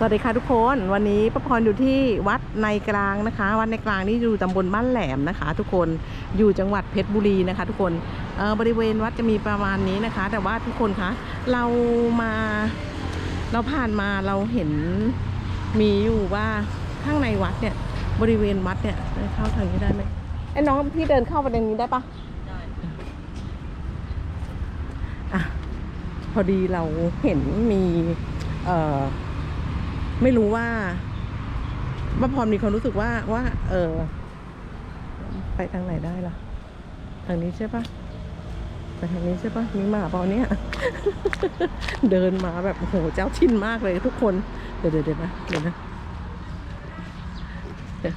สวัสดีค่ะทุกคนวันนี้ป้าพรอยู่ที่วัดในกลางนะคะ วัดในกลางนี่อยู่ตำบลบ้านแหลมนะคะ ทุกคนอยู่จังหวัดเพชรบุรีนะคะ ทุกคนเอ่อบริเวณวัดจะมีประมาณนี้นะคะ แต่ว่าทุกคนคะเรามาเราผ่านมาเราเห็นมีอยู่ว่าข้างในวัดเนี่ยบริเวณวัดเนี่ยเข้าทางนี้ได้ไหมไอ้น้องพี่เดินเข้าประเด็นนี้ได้ปะอะพอดีเราเห็นมีเอ่อ ไม่รู้ว่าป้าพรมีความรู้สึกว่าว่า เออ ไปทางไหนได้ล่ะ ทางนี้ใช่ปะไปทางนี้ใช่ปะมีหมาเปล่าเนี่ย เดินมาแบบโหเจ้าทินมากเลยทุกคน เดี๋ยวเดี๋ยวเดี๋ยวนะเดี๋ยวนะเดี๋ยว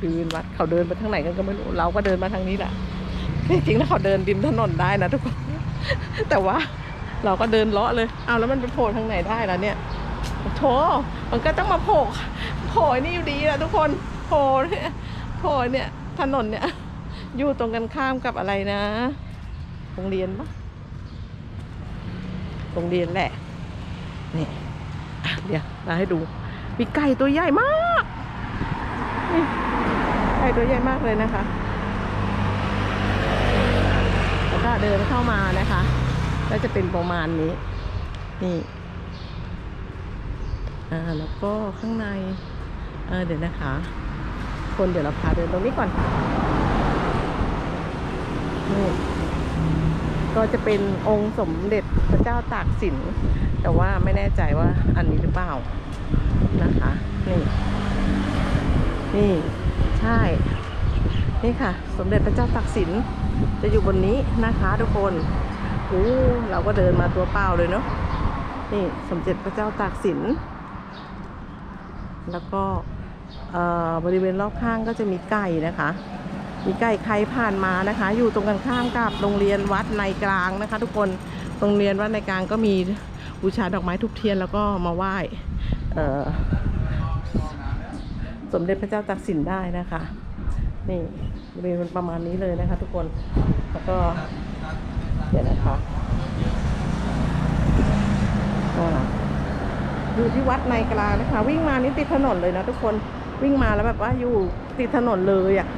ปีนวัดเขาเดินไปทางไหนกันก็ไม่รู้เราก็เดินมาทางนี้แหละจริงๆแล้วเขาเดินริมถนนได้นะทุกคน แต่ว่าเราก็เดินเลาะเลย เอาแล้วมันไปโผล่ทางไหนได้ล่ะเนี่ย โถมันก็ต้องมาโผล่โผล่นี่อยู่ดีแหละทุกคนโผล่เนี่ยโผล่เนี่ย ถนนเนี่ย อยู่ตรงกันข้ามกับอะไรนะ โรงเรียนปะโรงเรียนแหละ นี่ เดี๋ยวเราให้ดู มีไก่ตัวใหญ่มากไก่ตัวใหญ่มากเลยนะคะแล้วก็เดินเข้ามานะคะ ก็จะเป็นประมาณนี้ นี่ อ่าแล้วก็ข้างในเออเดี๋ยวนะคะ คนเดี๋ยวเราพาเดินตรงนี้ก่อนนี่ก็จะเป็นองค์สมเด็จพระเจ้าตากสิน แต่ว่าไม่แน่ใจว่าอันนี้หรือเปล่านะคะ นี่ นี่ใช่ นี่ค่ะ สมเด็จพระเจ้าตากสิน จะอยู่บนนี้นะคะทุกคนโอ้เราก็เดินมาตัวเปล่าเลยเนาะนี่สมเด็จพระเจ้าตากสิน แล้วก็บริเวณรอบข้างก็จะมีไก่นะคะ มีไก่ใครผ่านมานะคะ อยู่ตรงกันข้ามกับโรงเรียนวัดในกลางนะคะ ทุกคนโรงเรียนวัดในกลางก็มีบูชาดอกไม้ทุกเทียนแล้วก็มาไหว้สมเด็จพระเจ้าตากสินได้นะคะ นี่บริเวณประมาณนี้เลยนะคะ ทุกคนแล้วก็เดี๋ยวนะคะ อยู่ที่วัดในกลางนะคะ วิ่งมานี่ติดถนนเลยนะทุกคนวิ่งมาแล้วแบบว่าอยู่ติดถนนเลยอะ่ะ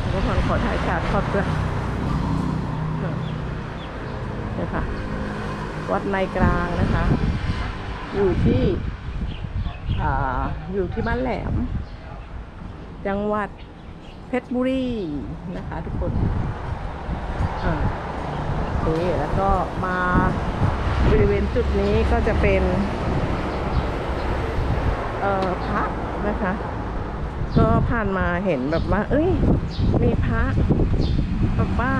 แล้วก็ขอขอถ่ายฉากช็อตด้วยเนี่ยค่ะ วัดในกลางนะคะ อยู่ที่อ่อยู่ที่บ้านแหลม จังหวัดเพชรบุรีนะคะทุกคนอ่าโอเคแล้วก็มา บริเวณจุดนี้ก็จะเป็นเอ่อพระนะคะ ก็ผ่านมาเห็นแบบว่า เอ้ย มีพระแบบว่า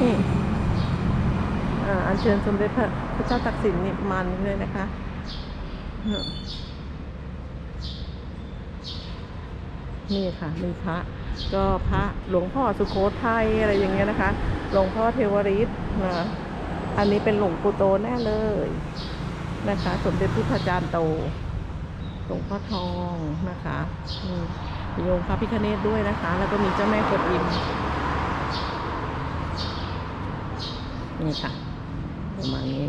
นี่อัญเชิญสมเด็จพระพระเจ้าตักสินนี่มาณนี้เลยนะคะนี่ค่ะมีพระก็พระหลวงพ่อสุโขทัยอะไรอย่างเงี้ยนะคะ หลวงพ่อเทวริตนะ อันนี้เป็นหลวงปู่โตแน่เลยนะคะ สมเด็จพุทธจารย์โตหลวงพ่อทองนะคะมีองค์พระพิฆเนศด้วยนะคะ แล้วก็มีเจ้าแม่กวนอิมนี่ค่ะประมาณนี้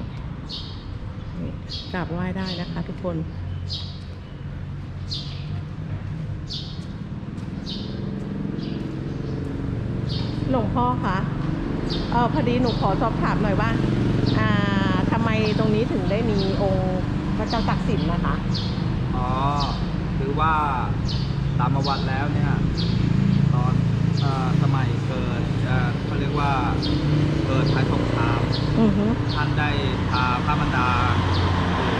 นี่กราบไหว้ได้นะคะทุกคนหลวงพ่อคะเออพอดีหนูขอสอบถามหน่อยว่า ไมตรงนี้ถึงได้มีองค์พระเจ้าตักสินนะคะ อ๋อคือว่าตามประวัติแล้วเนี่ยตอนเออสมัยเกิดเอ่อเขาเรียกว่าเกิดภัยสงครามอือฮึท่านได้พาพระมารดาหรือ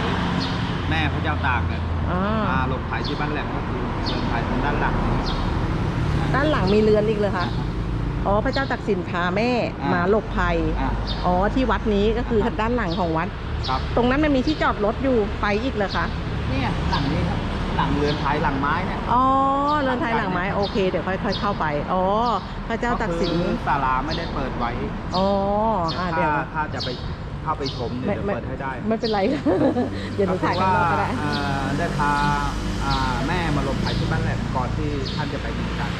แม่พระเจ้าตากเนี่ยอ่ามาหลบภัยที่บ้านแหลมก็คือเรือนภัยทางด้านหลังนี่ด้านหลังมีเรือนอีกเลยคะ อ๋อพระเจ้าตักสินพาแม่อ่าม มาหลบภัย อะ อ๋อที่วัดนี้ก็คือด้านหลังของวัด ครับ ตรงนั้นมันมีที่จอดรถอยู่ไปอีกเลยคะ เนี่ยหลังนี้ครับหลังเรือนไทยหลังไม้เนี่ยอ๋อเรือนไทยหลังไม้โอเค เดี๋ยวค่อยๆเข้าไป อ๋อ พระเจ้าตักสิน ก็คือศาลาไม่ได้เปิดไว้อ๋ออ่าเดี๋ยว ถ้าถ้าจะไปเข้าไปชมเนี่ยไม่เดี๋ยวไม่เปิดให้ได้ไม่เป็นไรเดี๋ยวหนูถ่ายข้างนอกก็ได้ เอ่อได้พาอ่าแม่มาลงไผ่ที่บ้านแหลมก่อนที่ท่านจะไปเมืองจันทร์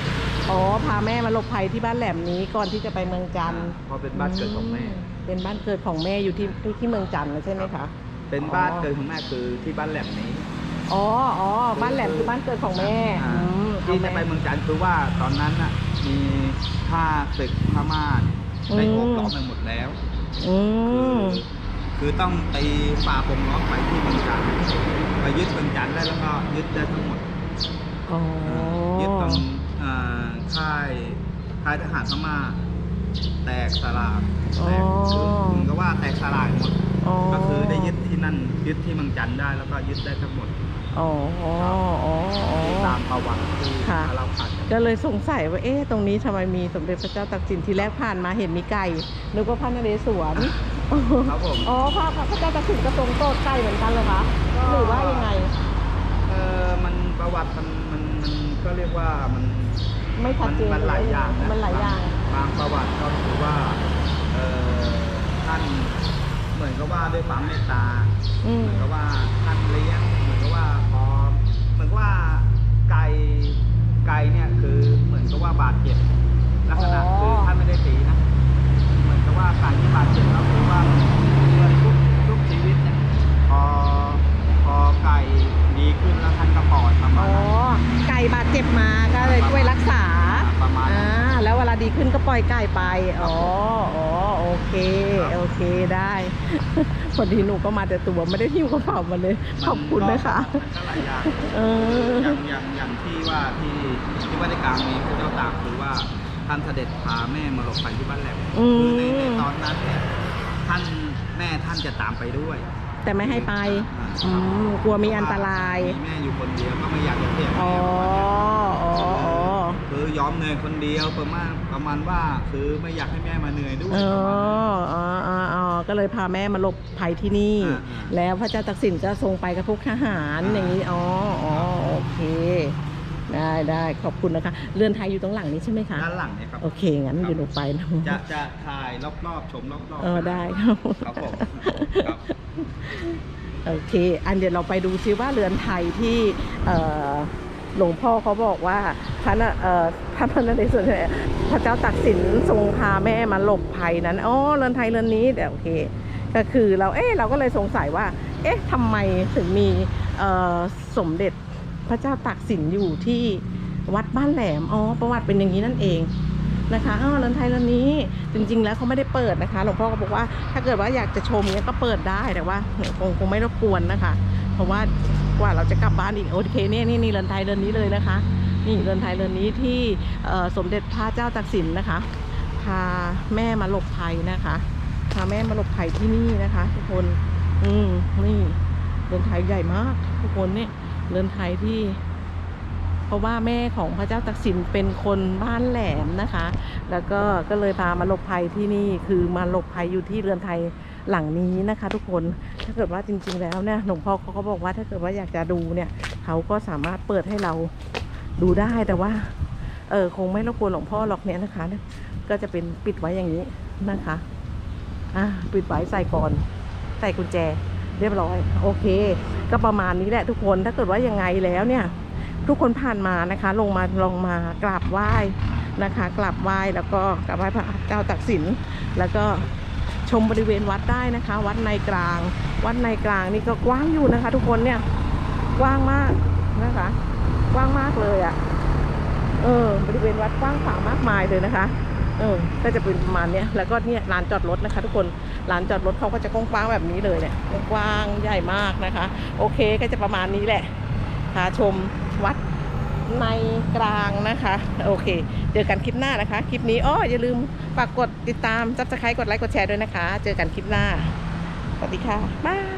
อ๋อ พาแม่มาหลบภัยที่บ้านแหลมนี้ก่อนที่จะไปเมืองจันทร์เพราะเป็นบ้านเกิดของแม่ เป็นบ้านเกิดของแม่อยู่ที่ที่ที่เมืองจันทร์นะใช่ไหมคะเป็นบ้านอ๋อเกิดของแม่คือที่บ้านแหลมนี้ อ๋ออ๋อบ้านแหลมคือบ้านเกิดของแม่อ่าอืมเอาที่จะแม่ไปเมืองจันทร์คือว่าตอนนั้นน่ะมีผ้าศึกพม่าเนี่ยได้อืมโอบล้อมไปหมดแล้วอืคือมคือต้องตีฝ่าปงล้อมไปที่เมืองจันทร์ไปยึดเมืองจันทร์ได้แล้วก็ยึดได้ทั้งหมดอ๋อยึดตรงอ่า ค่ายค่ายทหารพม่า แตกสลากแตกคือเหมือนกับว่าแตกสลากหมดอ๋อก็คือได้ยึดที่นั่นยึดที่เมืองจันทร์ได้แล้วก็ยึดได้ทั้งหมดอ๋ออ๋ออ๋ออ๋อตามประวัติที่ค่ะเราผ่านกันก็เลยสงสัยว่าเอ๊ะตรงนี้ทำไมมีสมเด็จพระเจ้าตากสินทีแรกผ่านมาเห็นมีไก่นึกว่าพระนเรศวรครับผมอ๋อพระพระเจ้าตากสินก็ทรงโปรดไก่เหมือนกันเลยคะหรือว่ายังไงเออมันประ วัติมันมันมันก็เรียกว่ามันไม่ชัมัดเจนมันหลายอย่างะมันหลายอย่าง บางประวัติก็คือว่าเออท่านเหมือนกับว่าด้วยความเมตตาอืม เหมือนกับว่าท่านเลี้ยงเหมือนกับว่าพอเหมือนกับว่าไก่ไก่เนี่ยคือเหมือนกับว่าบาดเจ็บลักษณะ อ๋อ คือท่านไม่ได้ตีนะเหมือนกับว่าไก่ที่บาดเจ็บแล้วคือว่าเหมือนทุกทุกชีวิตเนี่ยพอพอไก่ดีขึ้นแล้วท่านก็ปล่อยประมา อ๋ ณ อ นั้น ไก่บาดเจ็บมาก็เลยช่วยรักษา ประมาณ อ่า นั้น แล้วเวลา ดีขึ้นก็ปล่อยไก่ไป อ๋อ อ๋อ โอเคครับโอเคได้ พอดีหนูก็มาแต่ตัวไม่ได้หิ้วกระเป๋ามาเลย ขอบคุณนะคะ มันก็หลายอย่างเออ อย่างอย่างอย่างที่ว่าที่ที่ว่าในกลางมีพระเจ้าตากคือว่าท่านเสด็จพาแม่มาหลบภัยที่บ้านแหลมอืม คือในในตอนนั้นเนี่ยท่านแม่ท่านจะตามไปด้วยแต่ไม่ให้ไปอ่าอืม กลัวมีอันตราย มีแม่อยู่คนเดียวก็ไม่อยากจะเสียอ๋แม่ออ๋อ อ๋อ คือยอมเหนื่อยคนเดียวประมาณประมาณว่าคือไม่อยากให้แม่มาเหนื่อยด้วยอ๋อประมาณนั้น อ๋ออ๋ออ๋อก็เลยพาแม่มาหลบภัยที่นี่ อ่าอ่า แล้วพระเจ้าตักสินก็ทรงไปกับพวกทหารอ่าอย่างนี้ อ๋ออ๋อโอเค ได้ได้ขอบคุณนะคะ เรือนไทยอยู่ตรงหลังนี้ใช่ไหมคะ ด้านหลังเนี่ยครับ โอเค งั้นเดี๋ยวหนูไปนะจะจะถ่ายรอบๆชมรอบๆเออได้ครับ ครับผมครับ โอเค อันเดี๋ยวเราไปดูซิว่าเรือนไทยที่เอ่อ หลวงพ่อเขาบอกว่าพระนะเอ่อพระพนเรศวรพระเจ้าตักสินทรงพาแม่มาหลบภัยนั้นอ๋อเรือนไทยเรือนนี้เดี๋ยวโอเค ก็คือเราเอ๊ะเราก็เลยสงสัยว่า เอ๊ะทำไมถึงมีเอ่อสมเด็จพระเจ้าตากสินอยู่ที่วัดบ้านแหลมอ๋อประวัติเป็นอย่างนี้นั่นเองนะคะอ้าวเรือนไทยเรือนนี้จริง ๆ แล้วเขาไม่ได้เปิดนะคะหลวงพ่อก็บอกว่าถ้าเกิดว่าอยากจะชมเนี่ยก็เปิดได้แต่ว่าคงคงไม่รบกวนนะคะ เพราะว่า กว่าเราจะกลับบ้านอีกโอเคเนี่ยนี่นี่เรือนไทยเรือนนี้เลยนะคะ นี่เรือนไทยเรือนนี้ที่สมเด็จพระเจ้าตากสินนะคะ พาแม่มาหลบภัยนะคะพาแม่มาหลบภัยที่นี่นะคะ ทุกคนอืมนี่เรือนไทยใหญ่มาก ทุกคนเนี่ยเรือนไทยที่เพราะว่าแม่ของพระเจ้าตักสินเป็นคนบ้านแหลมนะคะ แล้วก็ก็เลยพามาหลบภัยที่นี่คือมาหลบภัยอยู่ที่เรือนไทย หลังนี้นะคะ ทุกคนถ้าเกิดว่าจริง ๆ แล้วเนี่ยหลวงพ่อเขาก็บอกว่าถ้าเกิดว่าอยากจะดูเนี่ยเขาก็สามารถเปิดให้เราดูได้แต่ว่าเออคงไม่รบกวนหลวงพ่อหรอกเนี่ยนะคะก็จะเป็นปิดไว้อย่างนี้นะคะอะปิดไว้ใส่ก่อนใส่กุญแจเรียบร้อย โอเค ก็ประมาณนี้แหละทุกคนถ้าเกิดว่ายังไงแล้วเนี่ย ทุกคนผ่านมานะคะ ลงมาลงมากราบไหว้นะคะกราบไหว้แล้วก็กราบไหว้พระเจ้าตักสินแล้วก็ ชมบริเวณวัดได้นะคะ วัดในกลาง วัดในกลางนี่ก็กว้างอยู่นะคะ ทุกคนเนี่ยกว้างมากนะคะ กว้างมากเลยอะ่ะเออบริเวณวัดกว้างขวางมากมายเลยนะคะ เออก็จะเป็นประมาณเนี้ยแล้วก็เนี่ยลานจอดรถนะคะ ทุกคนลานจอดรถเขาก็จะกว้างแบบนี้เลยเนี่ยกว้างใหญ่มากนะคะ โอเคก็จะประมาณนี้แหละพาชมวัด ในกลางนะคะ โอเค เจอกันคลิปหน้านะคะ คลิปนี้อ้ออย่าลืมฝากกดติดตามจับสไครต์กดไลค์กดแชร์ด้วยนะคะ เจอกันคลิปหน้า สวัสดีค่ะ บ๊าย